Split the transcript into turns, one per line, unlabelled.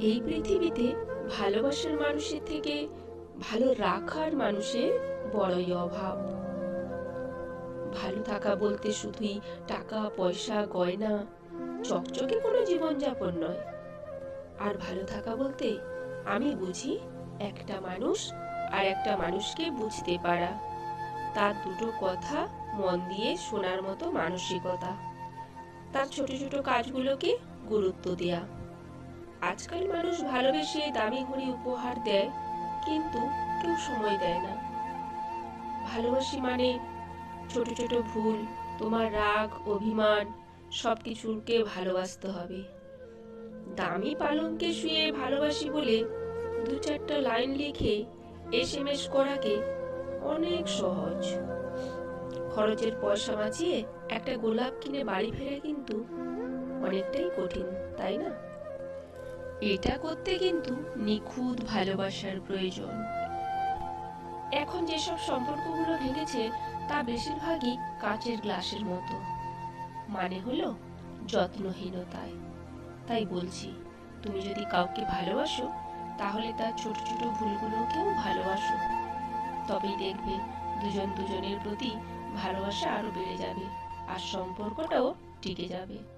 এই পৃথিবীতে ভালোবাসার মানুষের থেকে ভালো রাখার মানুষের বড়ই অভাব। ভালো থাকা বলতে শুধুই টাকা, পয়সা, গয়না, চকচকে কোনো জীবনযাপন নয়। আর ভালো থাকা বলতে আমি বুঝি একটা মানুষ আর একটা মানুষকে বুঝতে পারা। তার দুটো কথা মন দিয়ে শোনার মতো মানসিকতা। তার ছোট ছোট কাজগুলোকে গুরুত্ব দেয়া। আজকাল মানুষ ভালোবেসে দামি ঘড়ি উপহার দেয়, কিন্তু কেউ সময় দেয় না। ভালোবাসি মানে ছোট ছোট ভুল, তোমার রাগ, অভিমান সব কিছুকে ভালোবাসতে হবে। দামি পালঙ্কে শুয়ে ভালোবাসি বলে দু চারটা লাইন লিখে এস এম এস করাকে অনেক সহজ। খরচের পয়সা বাঁচিয়ে একটা গোলাপ কিনে বাড়ি ফেরা কিন্তু অনেকটাই কঠিন, তাই না? এটা করতে কিন্তু নিখুঁত ভালোবাসার প্রয়োজন। এখন যেসব সম্পর্কগুলো ভেঙেছে, তা বেশিরভাগই কাচের গ্লাসের মতো। মানে হলো যত্নহীনতায়। তাই বলছি, তুমি যদি কাউকে ভালোবাসো, তাহলে তার ছোট ছোট ভুলগুলোকেও ভালোবাসো। তবেই দেখবে দুজন দুজনের প্রতি ভালোবাসা আরও বেড়ে যাবে, আর সম্পর্কটাও টিকে যাবে।